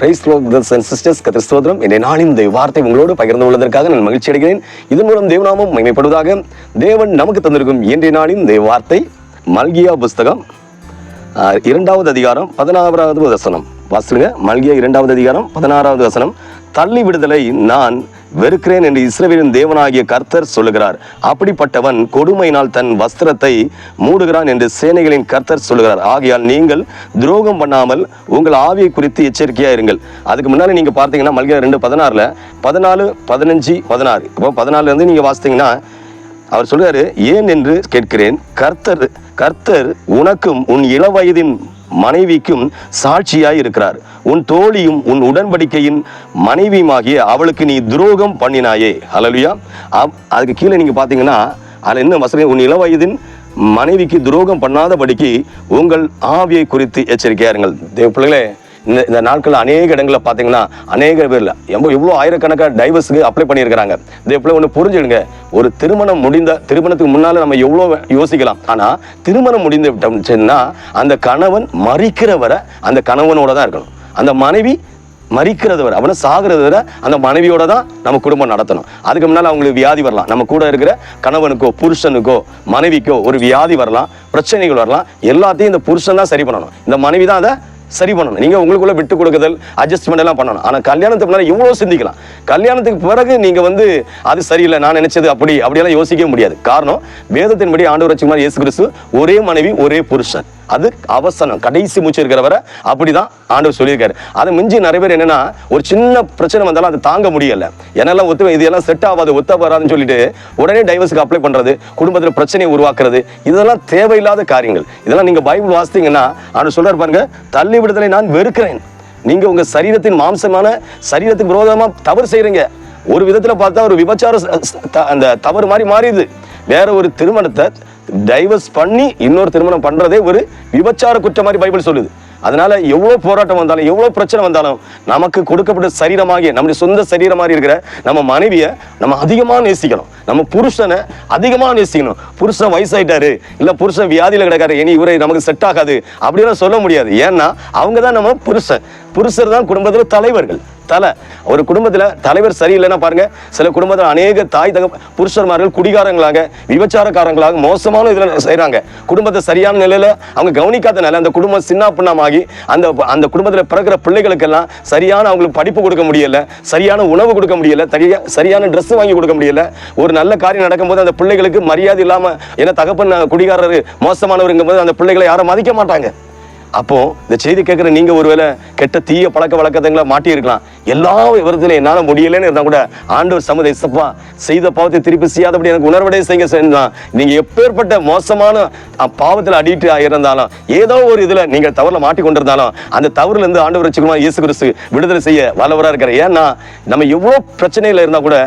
Price brothers and sisters கத்திரஸ்தோத்திரம் இந்த நாளின் இந்த வார்த்தை உங்களோடு பகிர்ந்து கொள்வதற்காக நான் மகிழ்ச்சி அடைகிறேன். இதன் மூலம் தேவநாமம் மகிமைப்படுவதாக தேவன் நமக்கு தந்திருக்கும் இன்றைய நாளின் இந்த வார்த்தை மல்கியா புஸ்தகம் இரண்டாவது அதிகாரம் பதினாறாவது வசனம். வாசிடுங்க மல்கியா இரண்டாவது அதிகாரம் பதினாறாவது வசனம். தள்ளி விடுதலை நான் வெறுக்கிறேன் என்று இஸ்ரவேலின் தேவனாகிய கர்த்தர் சொல்லுகிறார். அப்படிப்பட்டவன் கொடுமையினால் தன் வஸ்திரத்தை மூடுகிறான் என்று சேனைகளின் கர்த்தர் சொல்லுகிறார். ஆகையால் நீங்கள் துரோகம் பண்ணாமல் உங்கள் ஆவியை குறித்து எச்சரிக்கையாக இருங்கள். அதுக்கு முன்னாடி நீங்கள் பார்த்தீங்கன்னா மல்கியா ரெண்டு பதினாறில் பதினாலு பதினஞ்சு பதினாறு. இப்போ பதினாலுலேருந்து இருந்து வாசித்தீங்கன்னா அவர் சொல்கிறாரு ஏன் என்று கேட்கிறேன். கர்த்தர் கர்த்தர் உனக்கும் உன் இளவயதின் மனைவிக்கும் சாட்சியாய் இருக்கிறார் உன் தோழியும் உன் உடன்படிக்கையின் மனைவியுமாகிய அவளுக்கு நீ துரோகம் பண்ணினாயே. அலலியா அப்- அதுக்கு கீழே நீங்க பாத்தீங்கன்னா அதுல என்ன வசனம்? உன் இளவயதின் மனைவிக்கு துரோகம் பண்ணாதபடிக்கு உங்கள் ஆவியை குறித்து எச்சரிக்கையாருங்கள் தேவ பிள்ளைகளே இந்த இந்த நாட்களில் அநேக இடங்களில் பார்த்தீங்கன்னா அநேக பேரில் எவ்வளோ எவ்வளோ ஆயிரக்கணக்காக டைவர்ஸுக்கு அப்ளை பண்ணியிருக்கிறாங்க. இதை எப்படி ஒன்று புரிஞ்சுடுங்க. ஒரு திருமணம் முடிந்த திருமணத்துக்கு முன்னால் நம்ம எவ்வளோ யோசிக்கலாம். ஆனால் திருமணம் முடிந்து விட்டோம்னா அந்த கணவன் மறிக்கிற வரை அந்த கணவனோட தான் இருக்கணும். அந்த மனைவி மறிக்கிறது வரை அவனை சாகிறது வரை அந்த மனைவியோட தான் நம்ம குடும்பம் நடத்தணும். அதுக்கு முன்னால் அவங்களுக்கு வியாதி வரலாம். நம்ம கூட இருக்கிற கணவனுக்கோ புருஷனுக்கோ மனைவிக்கோ ஒரு வியாதி வரலாம் பிரச்சனைகள் வரலாம். எல்லாத்தையும் இந்த புருஷன் தான் சரி பண்ணணும். இந்த மனைவி தான் அதை சரி பண்ணணும். நீங்க உங்களுக்குள்ள விட்டு கொடுக்குதல் அட்ஜஸ்ட்மெண்ட் எல்லாம் பண்ணணும். ஆனா கல்யாணத்துக்கு முன்னாடி இவ்வளோ சிந்திக்கலாம். கல்யாணத்துக்கு பிறகு நீங்க வந்து அது சரியில்லை நான் நினைச்சது அப்படி அப்படியெல்லாம் யோசிக்க முடியாது. காரணம் வேதத்தின்படி ஆண்டவர் வச்சுக்குமார் இயேசு கிறிஸ்து ஒரே மனைவி ஒரே புருஷன். அது அவசரம். கடைசி மூச்சு இருக்கிற வரை அப்படிதான் ஆண்டவர் சொல்லியிருக்காரு. அதை மிஞ்சி நிறைய பேர் என்னன்னா ஒரு சின்ன பிரச்சனை வந்தாலும் அதை தாங்க முடியல. என்னெல்லாம் ஒத்து இதெல்லாம் செட் ஆகாது ஒத்த வராதுன்னு சொல்லிட்டு உடனே டைவர்ஸுக்கு அப்ளை பண்றது குடும்பத்தில் பிரச்சனையை உருவாக்குறது இதெல்லாம் தேவையில்லாத காரியங்கள். இதெல்லாம் நீங்க பைபிள் வாசித்தீங்கன்னா ஆண்டு சொல்றாரு பாருங்க தள்ளி விடுதலை நான் வெறுக்கிறேன். நீங்க உங்க சரீரத்தின் மாம்சமான சரீரத்துக்கு விரோதமா தவறு செய்யறீங்க ஒரு விதத்துல பார்த்தா ஒரு விபச்சார த- அந்த தவறு மாதிரி மாறிடுது. வேற ஒரு திருமணத்தை டைவர்ஸ் பண்ணி இன்னொரு திருமணம் பண்ணுறதே ஒரு விபச்சார குற்றம் மாதிரி பைபிள் சொல்லுது. அதனால எவ்வளோ போராட்டம் வந்தாலும் எவ்வளோ பிரச்சனை வந்தாலும் நமக்கு கொடுக்கப்பட்ட சரீரமாகிய நம்முடைய சொந்த சரீரமாக இருக்கிற நம்ம மனைவியை நம்ம அதிகமாக நேசிக்கணும். நம்ம புருஷனை அதிகமாக நேசிக்கணும். புருஷன் வயசாயிட்டாரு இல்லை புருஷன் வியாதியில் கிடக்காரு இனி இவரை நமக்கு செட் ஆகாது அப்படிலாம் சொல்ல முடியாது. ஏன்னா அவங்க தான் நம்ம புருஷன். புருஷர் தான் குடும்பத்தில் தலைவர்கள். தலை ஒரு குடும்பத்தில் தலைவர் சரியில்லைன்னா பாருங்க சில குடும்பத்தில் அநேக தாய் தக புருஷர்மார்கள் குடிகாரங்களாக விபச்சாரக்காரங்களாக மோசமான இதில் செய்கிறாங்க குடும்பத்தை சரியான நிலையில் அவங்க கவனிக்காதனால அந்த குடும்பம் சின்ன பின்னமாகி அந்த அந்த குடும்பத்தில் பிறக்கிற பிள்ளைகளுக்கெல்லாம் சரியான அவங்களுக்கு படிப்பு கொடுக்க முடியல சரியான உணவு கொடுக்க முடியல சரியான ட்ரெஸ் வாங்கி கொடுக்க முடியல. ஒரு நல்ல காரியம் நடக்கும்போது அந்த பிள்ளைகளுக்கு மரியாதை இல்லாமல் ஏன்னா தகப்பன் குடிகாரர் மோசமானவருங்கும் போது அந்த பிள்ளைகளை யாரும் மதிக்க மாட்டாங்க. அப்போ இந்த செய்தி கேட்குற நீங்க ஒருவேளை கெட்ட தீய பழக்க வழக்கத்தங்களை மாட்டியிருக்கலாம். எல்லா விவரத்திலும் என்னால் முடியலன்னு இருந்தால் கூட ஆண்டவர் சமத இசப்பா செய்த பாவத்தை திருப்பி செய்யாதபடி எனக்கு உணர்வடைய செய்ய செய்யலாம் நீங்க எப்பேற்பட்ட மோசமான பாவத்தில் அடிட்டு இருந்தாலும் ஏதோ ஒரு இதுல நீங்க தவறுல மாட்டி கொண்டிருந்தாலும் அந்த தவறுல இருந்து ஆண்டவர் வச்சுக்கணுமா இயேசு கிறிஸ்து விடுதலை செய்ய வல்லவரா இருக்கிற ஏன்னா நம்ம எவ்வளோ பிரச்சனையில இருந்தா கூட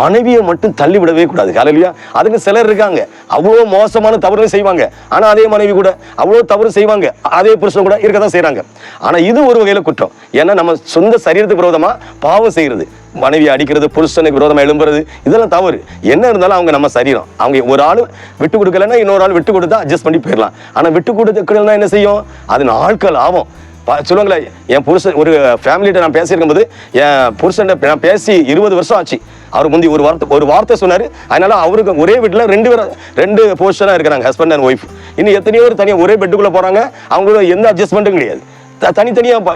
மனைவியை மட்டும் தள்ளி விடவே கூடாது. காலையிலையா அதுக்கு சிலர் இருக்காங்க. அவ்வளோ மோசமான தவறு செய்வாங்க. ஆனா அதே மனைவி கூட அவ்வளோ தவறு செய்வாங்க. அதே புருஷன் கூட இருக்க தான் செய்றாங்க. ஆனா இது ஒரு வகையில் குற்றம். ஏன்னா நம்ம சொந்த சரீரத்துக்கு விரோதம் பாவம் செய்யறது. மனைவி அடிக்கிறது புருஷனுக்கு விரோதமா எழும்புறது இதெல்லாம் தவறு. என்ன இருந்தாலும் அவங்க நம்ம சரீரம். அவங்க ஒரு ஆள் விட்டு கொடுக்கலன்னா இன்னொரு ஆள் விட்டு கொடுத்தா அட்ஜஸ்ட் பண்ணி போயிடலாம். ஆனா விட்டு கொடுக்கலன்னா என்ன செய்யும்? அது நாட்கள் ஆகும். சொல்லுவாங்களே என் புருஷன் ஒரு ஃபேமிலிகிட்ட நான் பேசியிருக்கும் போது என் புருஷன் நான் பேசி இருபது வருஷம் ஆச்சு. அவர் முந்தி ஒரு வார்த்தை ஒரு வார்த்தை சொன்னார். அதனால அவருக்கு ஒரே வீட்டில் ரெண்டு பேர் ரெண்டு போஸ்டராக இருக்கிறாங்க ஹஸ்பண்ட் அண்ட் ஒய்ஃப் இன்னும் எத்தனையோ பேர் தனியாக ஒரே பெட்டுக்குள்ளே போகிறாங்க அவங்களுக்கு எந்த அட்ஜஸ்ட்மெண்ட்டும் கிடையாது. த-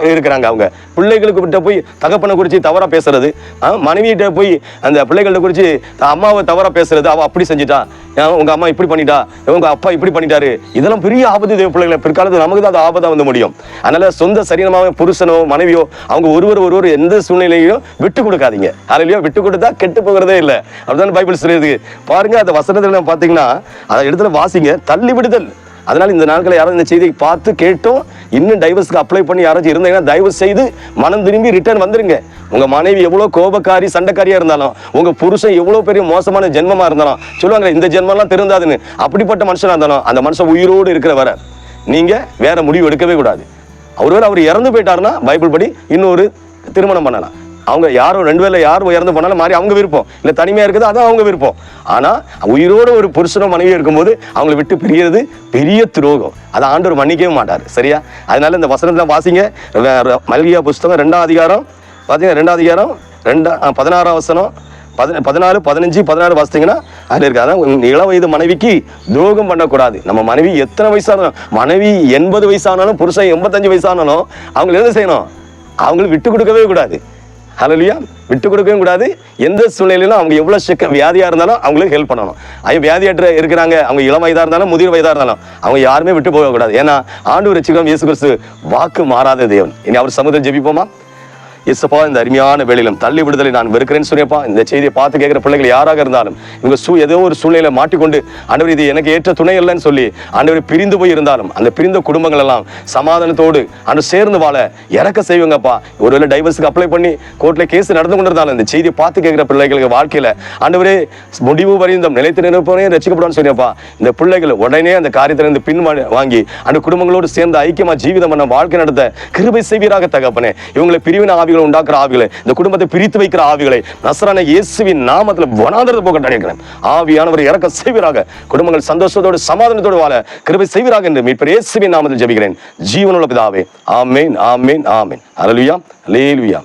இருக்கிறாங்க அவங்க. பிள்ளைகளுக்கு கிட்ட போய் தகப்பனை குறித்து தவறாக பேசுறது மனைவியிட்ட போய் அந்த பிள்ளைகள்ட்ட குறித்து அம்மாவை தவறாக பேசுறது அவள் அப்படி செஞ்சுட்டா. உங்கள் அம்மா இப்படி பண்ணிட்டா. உங்கள் அப்பா இப்படி பண்ணிட்டாரு. இதெல்லாம் பெரிய ஆபத்து தேவை பிள்ளைகளை. பிற்காலத்தில் நமக்கு தான் அது ஆபத்தாக வந்து முடியும். அதனால் சொந்த சரீரமாக புருஷனோ மனைவியோ அவங்க ஒருவர் ஒருவர் எந்த சூழ்நிலையிலும் விட்டு கொடுக்காதீங்க. அதுலயோ விட்டு கொடுத்தா கெட்டு போகிறதே இல்லை. அப்படிதான் பைபிள் சொல்லியிருக்கு பாருங்க அந்த வசனத்தில் பார்த்தீங்கன்னா அதை இடத்துல வாசிங்க. தள்ளி விடுதல். அதனால் இந்த நாட்களில் யாரும் இந்த செய்தியை பார்த்து கேட்டும். இன்னும் டைவர்ஸ்க்கு அப்ளை பண்ணி யாராச்சும் இருந்தீங்கன்னா தயவு செய்து மனம் திரும்பி ரிட்டர்ன் வந்துருங்க. உங்கள் மனைவி எவ்வளோ கோபக்காரி சண்டைக்காரியாக இருந்தாலும் உங்கள் புருஷன் எவ்வளோ பெரிய மோசமான ஜென்மமாக இருந்தாலும் சொல்லுவாங்க இந்த ஜென்மம்லாம் திருந்தாதுன்னு. அப்படிப்பட்ட மனுஷனாக இருந்தாலும் அந்த மனுஷன் உயிரோடு இருக்கிற வர நீங்கள் வேறு முடிவு எடுக்கவே கூடாது. ஒருவேளை அவர் இறந்து போயிட்டாருன்னா பைபிள் படி இன்னொரு திருமணம் பண்ணலாம். அவங்க யாரும் ரெண்டு பேரில் யார் உயர்ந்து போனாலும் மாறி அவங்க விருப்பம். இல்லை தனிமையாக இருக்குது அதான் அவங்க விருப்பம். ஆனால் உயிரோட ஒரு புருஷனும் மனைவி இருக்கும்போது அவங்கள விட்டு பிரியறது பெரிய துரோகம். அதை ஆண்டவர் மன்னிக்கவே மாட்டார். சரியா? அதனால இந்த வசனத்தில் வாசிங்க. ர- மல்கியா புஸ்தகம் ரெண்டாம் அதிகாரம். பார்த்தீங்கன்னா ரெண்டாம் அதிகாரம். ரெண்டா பதினாறாம் வசனம். பதின பதினாலு பதினஞ்சு பதினாறு வாசித்தீங்கன்னா அதில் இருக்குது அதான் இள வயது மனைவிக்கு துரோகம் பண்ணக்கூடாது. நம்ம மனைவி எத்தனை வயசானாலும் மனைவி எண்பது வயசானாலும் புருஷன் எண்பத்தஞ்சு வயசானாலும் அவங்களை என்ன செய்யணும்? அவங்களுக்கு விட்டு கொடுக்கவே கூடாது. ஹலோலியா விட்டு கொடுக்கவும் கூடாது. எந்த சூழ்நிலையிலும் அவங்க எவ்வளவு சிக்க வியாதியா இருந்தாலும் அவங்களுக்கு ஹெல்ப் பண்ணணும். அவங்க வியாதியற்ற இருக்கிறாங்க. அவங்க இளம் வயதா இருந்தாலும் முதிர் வயதா இருந்தாலும் அவங்க யாருமே விட்டு போகக்கூடாது. கூடாது ஏன்னா ஆண்டு ரசிகம் இயேசு கிறிஸ்து வாக்கு மாறாத தேவன். இனி அவர் சமுதிரம் ஜெபிப்போமா? இசப்பா இந்த அருமையான வேலையிலும் தள்ளி விடுதலை நான் வெறுக்கிறேன்னு சொன்னியப்பா இந்த செய்தியை பார்த்து கேட்குற பிள்ளைகள் யாராக இருந்தாலும் இவங்க சூ ஏதோ ஒரு சூழ்நிலையில மாட்டிக்கொண்டு ஆண்டவர் இது எனக்கு ஏற்ற துணை இல்லைன்னு சொல்லி ஆண்டவர் பிரிந்து போய் இருந்தாலும் அந்த பிரிந்த குடும்பங்கள் எல்லாம் சமாதானத்தோடு அன்று சேர்ந்து வாழ இறக்க செய்வங்கப்பா. ஒருவேளை டைவர்ஸுக்கு அப்ளை பண்ணி கோர்ட்ல கேஸ் நடந்து கொண்டிருந்தாலும் இந்த செய்தியை பார்த்து கேட்குற பிள்ளைகளுக்கு வாழ்க்கையில ஆண்டவரே முடிவு வரைந்தும் நிலைத்து நிற்பவனே ரசிக்கப்படான்னு சொன்னப்பா. இந்த பிள்ளைகள் உடனே அந்த காரியத்திலிருந்து பின் வாங்கி அந்த குடும்பங்களோடு சேர்ந்து ஐக்கியமா ஜீவிதம் பண்ண வாழ்க்கை நடத்த கிருபை செய்வீராக தகப்பனே. இவங்களை பிரிவின ஆவிகளை உண்டாக்குற ஆவிகளை இந்த குடும்பத்தை பிரித்து வைக்கிற ஆவிகளை நசரான இயேசுவின் நாமத்தில் வனாந்திரத்தை போக நினைக்கிறேன் ஆவியானவர் இறக்க செய்வீராக. குடும்பங்கள் சந்தோஷத்தோடு சமாதானத்தோடு வாழ கிருபை செய்வீராக என்று மீட்பர் இயேசுவின் நாமத்தில் ஜெபிக்கிறேன். ஜீவனுள்ள பிதாவே ஆமேன் ஆமேன் ஆமேன். அலலுயா லேலுயா